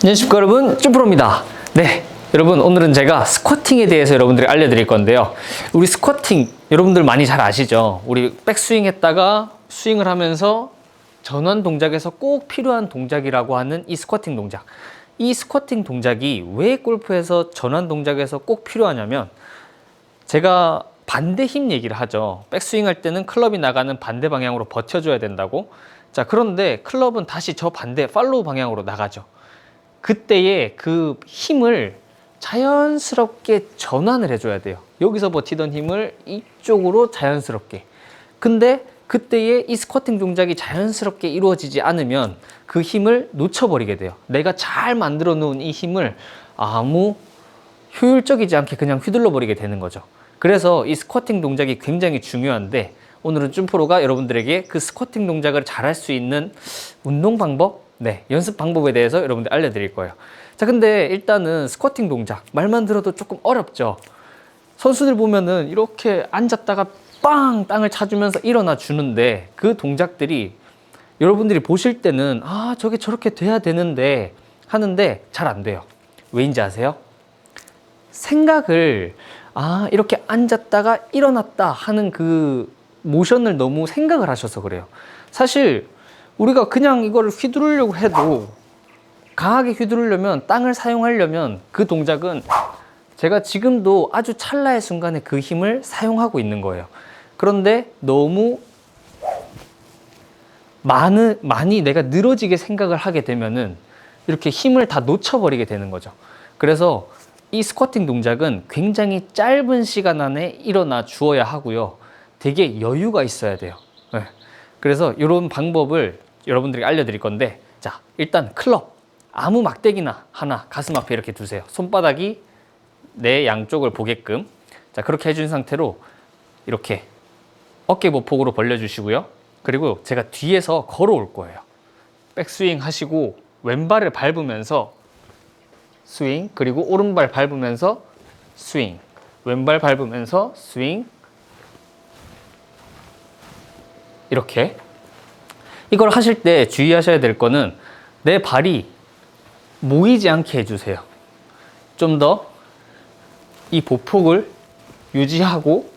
안녕하십니까 여러분 쭈프로입니다 네 여러분 오늘은 제가 스쿼팅에 대해서 여러분들이 알려드릴 건데요 우리 스쿼팅 여러분들 많이 잘 아시죠 우리 백스윙 했다가 스윙을 하면서 전원 동작에서 꼭 필요한 동작이라고 하는 이 스쿼팅 동작 이 스쿼팅 동작이 왜 골프에서 전원 동작에서 꼭 필요하냐면 제가 반대 힘 얘기를 하죠. 백스윙 할 때는 클럽이 나가는 반대 방향으로 버텨줘야 된다고. 자, 그런데 클럽은 다시 저 반대 팔로우 방향으로 나가죠. 그때의 그 힘을 자연스럽게 전환을 해줘야 돼요. 여기서 버티던 힘을 이쪽으로 자연스럽게. 근데 그때의 이 스쿼팅 동작이 자연스럽게 이루어지지 않으면 그 힘을 놓쳐버리게 돼요. 내가 잘 만들어 놓은 이 힘을 아무 효율적이지 않게 그냥 휘둘러 버리게 되는 거죠. 그래서 이 스쿼팅 동작이 굉장히 중요한데 오늘은 쭌프로가 여러분들에게 그 스쿼팅 동작을 잘할 수 있는 운동 방법, 네, 연습 방법에 대해서 여러분들 알려드릴 거예요. 자, 근데 일단은 스쿼팅 동작 말만 들어도 조금 어렵죠. 선수들 보면은 이렇게 앉았다가 빵 땅을 차주면서 일어나 주는데 그 동작들이 여러분들이 보실 때는 아 저게 저렇게 돼야 되는데 하는데 잘 안 돼요. 왜인지 아세요? 생각을 아 이렇게 앉았다가 일어났다 하는 그 모션을 너무 생각을 하셔서 그래요. 사실 우리가 그냥 이거를 휘두르려고 해도 강하게 휘두르려면 땅을 사용하려면 그 동작은 제가 지금도 아주 찰나의 순간에 그 힘을 사용하고 있는 거예요. 그런데 너무 많은, 많이 내가 늘어지게 생각을 하게 되면은 이렇게 힘을 다 놓쳐버리게 되는 거죠. 그래서 이 스쿼팅 동작은 굉장히 짧은 시간 안에 일어나 주어야 하고요. 되게 여유가 있어야 돼요. 네. 그래서 이런 방법을 여러분들에게 알려드릴 건데, 자, 일단 클럽. 아무 막대기나 하나 가슴 앞에 이렇게 두세요. 손바닥이 내 양쪽을 보게끔. 자, 그렇게 해준 상태로 이렇게 어깨 보폭으로 벌려주시고요. 그리고 제가 뒤에서 걸어올 거예요. 백스윙 하시고 왼발을 밟으면서 스윙 그리고 오른발 밟으면서 스윙 왼발 밟으면서 스윙 이렇게 이걸 하실 때 주의하셔야 될 거는 내 발이 모이지 않게 해주세요. 좀 더 이 보폭을 유지하고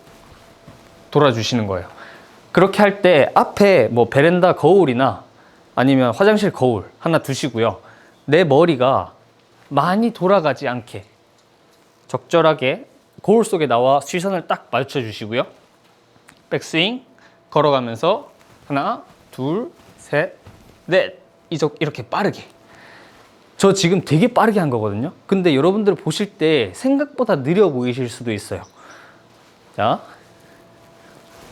돌아주시는 거예요. 그렇게 할 때 앞에 뭐 베란다 거울이나 아니면 화장실 거울 하나 두시고요. 내 머리가 많이 돌아가지 않게 적절하게 거울 속에 나와 시선을 딱 맞춰 주시고요. 백스윙 걸어가면서 하나, 둘, 셋, 넷 이렇게 빠르게. 저 지금 되게 빠르게 한 거거든요. 근데 여러분들 보실 때 생각보다 느려 보이실 수도 있어요. 자,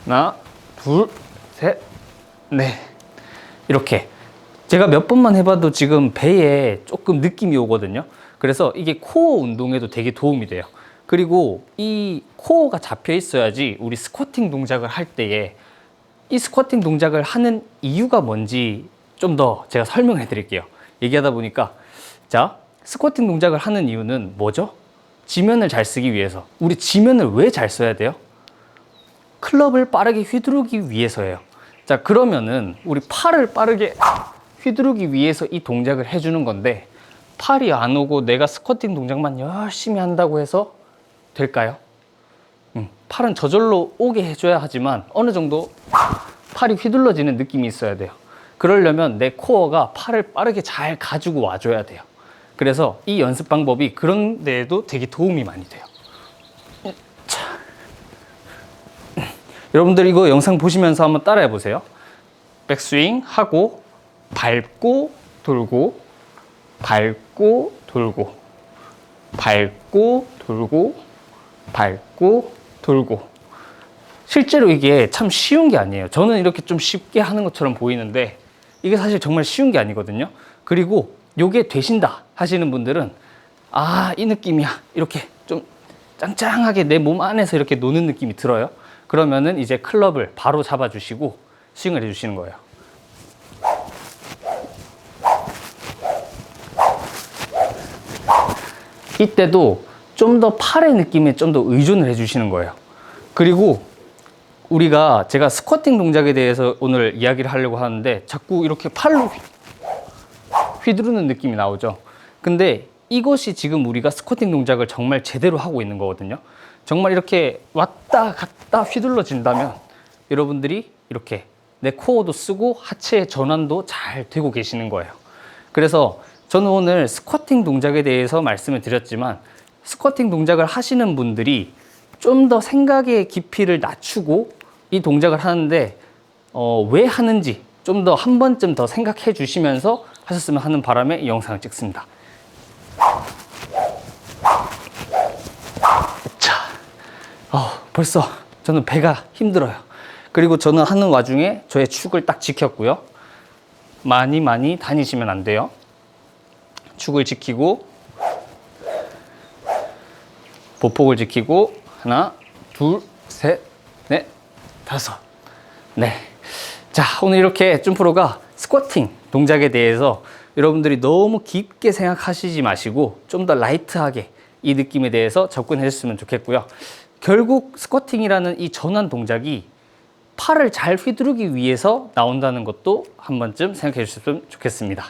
하나, 둘, 셋, 넷. 이렇게. 제가 몇 번만 해봐도 지금 배에 조금 느낌이 오거든요. 그래서 이게 코어 운동에도 되게 도움이 돼요. 그리고 이 코어가 잡혀 있어야지 우리 스쿼팅 동작을 할 때에 이 스쿼팅 동작을 하는 이유가 뭔지 좀 더 제가 설명해 드릴게요. 얘기하다 보니까 자, 스쿼팅 동작을 하는 이유는 뭐죠? 지면을 잘 쓰기 위해서. 우리 지면을 왜 잘 써야 돼요? 클럽을 빠르게 휘두르기 위해서예요. 자, 그러면은 우리 팔을 빠르게 휘두르기 위해서 이 동작을 해주는 건데 팔이 안 오고 내가 스쿼팅 동작만 열심히 한다고 해서 될까요? 음, 팔은 저절로 오게 해줘야 하지만 어느 정도 팔이 휘둘러지는 느낌이 있어야 돼요. 그러려면 내 코어가 팔을 빠르게 잘 가지고 와줘야 돼요. 그래서 이 연습 방법이 그런 데에도 되게 도움이 많이 돼요. 자. 여러분들 이거 영상 보시면서 한번 따라해 보세요. 백스윙 하고 밟고 돌고 밟고 돌고 밟고 돌고 밟고 돌고 실제로 이게 참 쉬운 게 아니에요. 저는 이렇게 좀 쉽게 하는 것처럼 보이는데 이게 사실 정말 쉬운 게 아니거든요. 그리고 요게 되신다 하시는 분들은 아, 이 느낌이야. 이렇게 좀 짱짱하게 내 몸 안에서 이렇게 노는 느낌이 들어요. 그러면은 이제 클럽을 바로 잡아주시고 스윙을 해주시는 거예요. 이때도 좀 더 팔의 느낌에 좀 더 의존을 해주시는 거예요. 그리고 우리가 제가 스쿼팅 동작에 대해서 오늘 이야기를 하려고 하는데 자꾸 이렇게 팔로 휘- 휘두르는 느낌이 나오죠. 근데 이것이 지금 우리가 스쿼팅 동작을 정말 제대로 하고 있는 거거든요. 정말 이렇게 왔다 갔다 휘둘러진다면 여러분들이 이렇게 내 코어도 쓰고 하체의 전환도 잘 되고 계시는 거예요. 그래서 저는 오늘 스쿼팅 동작에 대해서 말씀을 드렸지만 스쿼팅 동작을 하시는 분들이 좀 더 생각의 깊이를 낮추고 이 동작을 하는데 어, 왜 하는지 좀 더 한 번쯤 더 생각해 주시면서 하셨으면 하는 바람에 이 영상을 찍습니다. 자, 어, 벌써 저는 배가 힘들어요. 그리고 저는 하는 와중에 저의 축을 딱 지켰고요. 많이 많이 다니시면 안 돼요. 축을 지키고 보폭을 지키고 하나, 둘, 셋, 넷, 다섯. 네. 자, 오늘 이렇게 쭌프로가 스쿼팅 동작에 대해서 여러분들이 너무 깊게 생각하시지 마시고 좀 더 라이트하게 이 느낌에 대해서 접근해 주셨으면 좋겠고요. 결국 스쿼팅이라는 이 전환 동작이 팔을 잘 휘두르기 위해서 나온다는 것도 한 번쯤 생각해 주셨으면 좋겠습니다.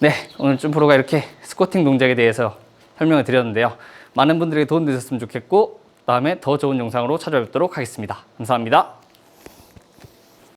네, 오늘 쭌프로가 이렇게 스쿼팅 동작에 대해서 설명을 드렸는데요. 많은 분들에게 도움 되셨으면 좋겠고 다음에 더 좋은 영상으로 찾아뵙도록 하겠습니다. 감사합니다.